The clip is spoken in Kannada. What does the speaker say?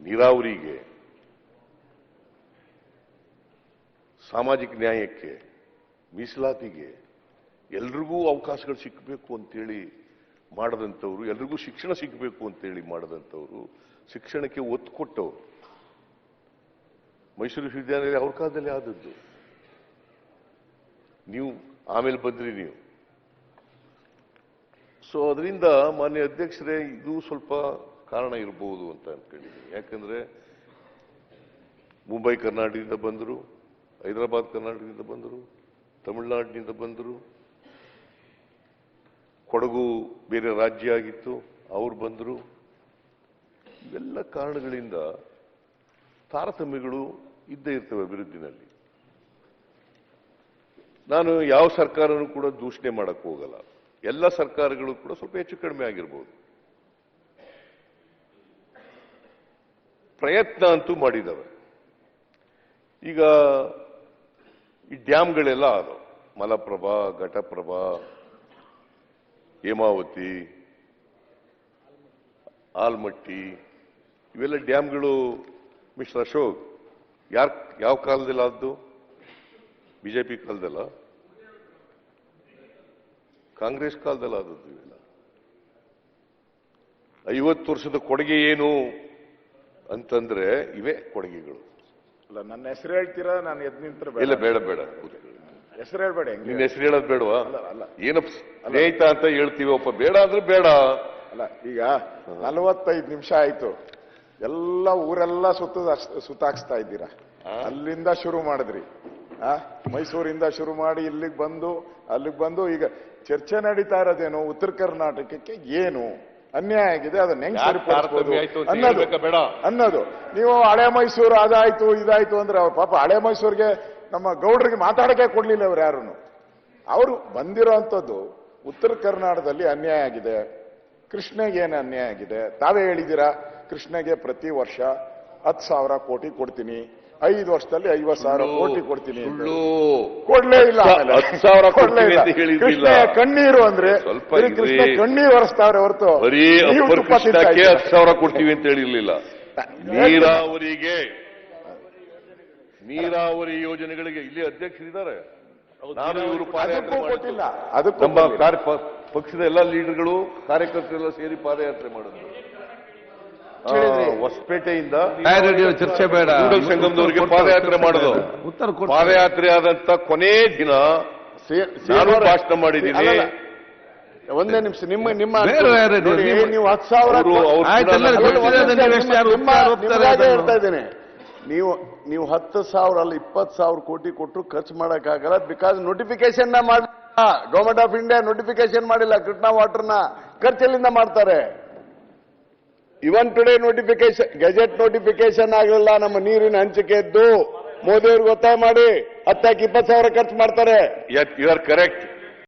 ನೀರಾವರಿಗೆ, ಸಾಮಾಜಿಕ ನ್ಯಾಯಕ್ಕೆ, ಮೀಸಲಾತಿಗೆ ಎಲ್ರಿಗೂ ಅವಕಾಶಗಳು ಸಿಕ್ಕಬೇಕು ಅಂತೇಳಿ ಮಾಡದಂಥವ್ರು, ಎಲ್ರಿಗೂ ಶಿಕ್ಷಣ ಸಿಗಬೇಕು ಅಂತೇಳಿ ಮಾಡದಂಥವ್ರು ಶಿಕ್ಷಣಕ್ಕೆ ಒತ್ತು ಕೊಟ್ಟವರು. ಮೈಸೂರು ವಿಶ್ವವಿದ್ಯಾನಿಲಯ ಅವ್ರ ಕಾಲದಲ್ಲಿ ಆದದ್ದು. ನೀವು ಆಮೇಲೆ ಬಂದ್ರಿ ನೀವು. ಸೊ ಅದರಿಂದ ಮಾನ್ಯ ಅಧ್ಯಕ್ಷರೇ, ಇದು ಸ್ವಲ್ಪ ಕಾರಣ ಇರಬಹುದು ಅಂತ ಅಂದ್ಕೊಂಡಿದ್ದೀನಿ ಯಾಕಂದ್ರೆ ಮುಂಬೈ, ಕರ್ನಾಟಕದಿಂದ ಬಂದರು, ಹೈದರಾಬಾದ್, ಕರ್ನಾಟಕದಿಂದ ಬಂದರು, ತಮಿಳುನಾಡಿನಿಂದ ಬಂದರು, ಕೊಡಗು ಬೇರೆ ರಾಜ್ಯ ಆಗಿತ್ತು, ಅವ್ರು ಬಂದರು. ಇವೆಲ್ಲ ಕಾರಣಗಳಿಂದ ತಾರತಮ್ಯಗಳು ಇದ್ದೇ ಇರ್ತವೆ ಅಭಿವೃದ್ಧಿನಲ್ಲಿ. ನಾನು ಯಾವ ಸರ್ಕಾರನೂ ಕೂಡ ದೂಷಣೆ ಮಾಡೋಕ್ಕೆ ಹೋಗಲ್ಲ. ಎಲ್ಲ ಸರ್ಕಾರಗಳು ಕೂಡ ಸ್ವಲ್ಪ ಹೆಚ್ಚು ಕಡಿಮೆ ಆಗಿರ್ಬೋದು. ಪ್ರಯತ್ನ ಅಂತೂ ಮಾಡಿದವೆ. ಈಗ ಈ ಡ್ಯಾಮ್ಗಳೆಲ್ಲ ಆದವು ಮಲಪ್ರಭಾ, ಘಟಪ್ರಭಾ, ಹೇಮಾವತಿ, ಆಲ್ಮಟ್ಟಿ, ಇವೆಲ್ಲ ಡ್ಯಾಮ್ಗಳು ಮಿಸ್ಟರ್ ಅಶೋಕ್. ಯಾರ್, ಯಾವ ಕಾಲದಲ್ಲಿ ಆದ್ದು? ಬಿಜೆಪಿ ಕಾಲದಲ್ಲ? ಕಾಂಗ್ರೆಸ್ ಕಾಲದಲ್ಲಿ ಆದದ್ದು ಇವೆಲ್ಲ. ಐವತ್ತು ವರ್ಷದ ಕೊಡುಗೆ ಏನು? ಅಂತಂದ್ರೆ ಇವೇ ಕೊಡುಗೆಗಳು. ಅಲ್ಲ ನನ್ನ ಹೆಸರು ಹೇಳ್ತೀರಾ? ನಾನು ಎದ್ ನಿಂತರ ಇಲ್ಲ ಬೇಡ ಬೇಡ. ಹೆಸರು ಹೇಳ್ಬೇಡ ನಿನ್ನ ಹೆಸರು ಹೇಳೋದು ಬೇಡವಾ. ಏನಪ್ಪ ಸ್ನೇಹಿತ ಅಂತ ಹೇಳ್ತೀವಪ್ಪ ಬೇಡ ಅಂದ್ರೆ ಬೇಡ. ಅಲ್ಲ ಈಗ ನಲವತ್ತೈದು ನಿಮಿಷ ಆಯ್ತು. ಎಲ್ಲ ಊರೆಲ್ಲ ಸುತ್ತ ಸುತ್ತಾಕ್ಸ್ತಾ ಇದ್ದೀರಾ? ಅಲ್ಲಿಂದ ಶುರು ಮಾಡಿದ್ರಿ. ಆ? ಮೈಸೂರಿಂದ ಶುರು ಮಾಡಿ ಇಲ್ಲಿಗೆ ಬಂದು ಅಲ್ಲಿಗೆ ಬಂದು ಈಗ ಚರ್ಚೆ ನಡೀತಾ ಇರೋದೇನು? ಉತ್ತರ ಕರ್ನಾಟಕಕ್ಕೆ ಏನು? ಅನ್ಯಾಯ ಆಗಿದೆ ಅದನ್ನ ಹೆಂಗ್ ಅನ್ನೋದು? ಅನ್ನೋದು. ನೀವು ಹಳೆ ಮೈಸೂರು ಅದಾಯ್ತು ಇದಾಯ್ತು ಅಂದ್ರೆ ಅವ್ರ ಪಾಪ ಹಳೆ ಮೈಸೂರಿಗೆ ನಮ್ಮ ಗೌಡ್ರಿಗೆ ಮಾತಾಡಕ್ಕೆ ಕೊಡ್ಲಿಲ್ಲ ಅವ್ರು ಯಾರು ಅವರು ಬಂದಿರೋಂಥದ್ದು ಉತ್ತರ ಕರ್ನಾಟಕದಲ್ಲಿ ಅನ್ಯಾಯ ಆಗಿದೆ. ಕೃಷ್ಣಗೆ ಏನು ಅನ್ಯಾಯ ಆಗಿದೆ? ತಾವೇ ಹೇಳಿದ್ದೀರಾ ಕೃಷ್ಣಗೆ ಪ್ರತಿ ವರ್ಷ ಹತ್ತು ಸಾವಿರ ಕೋಟಿ ಕೊಡ್ತೀನಿ. ಐದು ವರ್ಷದಲ್ಲಿ ಐವತ್ ಸಾವಿರ ಕೋಟಿ ಕೊಡ್ತೀನಿ ಕೊಡ್ಲೇ ಇಲ್ಲ ಆಮೇಲೆ. ಹತ್ತು ಸಾವಿರ ಕೊಡ್ಲೇ ಇಲ್ಲ. ಅಂತ ಹೇಳಿದ್ದಿಲ್ಲ. ಕೃಷ್ಣ ಕಣ್ಣೀರು ಅಂದ್ರೆ ಕಣ್ಣೀರು ಒರೆಸ್ತಾವ್ರೆ ಹೊರತು. ಹತ್ತು ಸಾವಿರ ಕೊಡ್ತೀವಿ ಅಂತ ಹೇಳಿರ್ಲಿಲ್ಲ. ನೀರಾವರಿಗೆ ನೀರಾವರಿ ಯೋಜನೆಗಳಿಗೆ ಇಲ್ಲಿ ಅಧ್ಯಕ್ಷರಿದ್ದಾರೆ. ನಾನು ಇವರು ಅದಕ್ಕೂ ನಮ್ಮ ಪಕ್ಷದ ಎಲ್ಲ ಲೀಡರ್ಗಳು ಕಾರ್ಯಕರ್ತರೆಲ್ಲ ಸೇರಿ ಪಾದಯಾತ್ರೆ ಮಾಡಿದ್ರು. ಹೊಸಪೇಟೆಯಿಂದ ರೇಡಿಯೋ ಚರ್ಚೆ ಬೇಡ. ಸಂಗಮದವರಿಗೆ ಸಂಗಮದವರೆಗೆ ಪಾದಯಾತ್ರೆ ಮಾಡೋದು. ಉತ್ತರ ಪಾದಯಾತ್ರೆ ಆದಂತ ಕೊನೆ ದಿನ ಭಾಷಣ ಮಾಡಿದ್ದೀನಿ. ಒಂದೇ ನಿಮಿಷ ನಿಮ್ಮ ನಿಮ್ಮ ನೀವು- ಹತ್ತು ಸಾವಿರ ಹೇಳ್ತಾ ಇದ್ದೀನಿ. ನೀವು ನೀವು ಹತ್ತು ಸಾವಿರ ಅಲ್ಲಿ ಇಪ್ಪತ್ತು ಸಾವಿರ ಕೋಟಿ ಕೊಟ್ಟರು ಖರ್ಚು ಮಾಡೋಕ್ಕಾಗಲ್ಲ. ಬಿಕಾಸ್ ನೋಟಿಫಿಕೇಶನ್ ಮಾಡಿಲ್ಲ ಗವರ್ಮೆಂಟ್ ಆಫ್ ಇಂಡಿಯಾ ನೋಟಿಫಿಕೇಶನ್ ಮಾಡಿಲ್ಲ ಕೃಷ್ಣ ವಾಟರ್ನ ಖರ್ಚೆಲ್ಲಿಂದ ಮಾಡ್ತಾರೆ? Even today notification gazette notification ಆಗಲಿಲ್ಲ, ನಮ್ಮ ನೀರಿನ ಹಂಚಿಕೆ ಇದ್ದು ಮೋದಿ ಅವ್ರಿಗೆ ಒತ್ತಾಯ ಮಾಡಿ ಹತ್ತಾಕಿ ಇಪ್ಪತ್ತು ಸಾವಿರ ಖರ್ಚು ಮಾಡ್ತಾರೆ. You are correct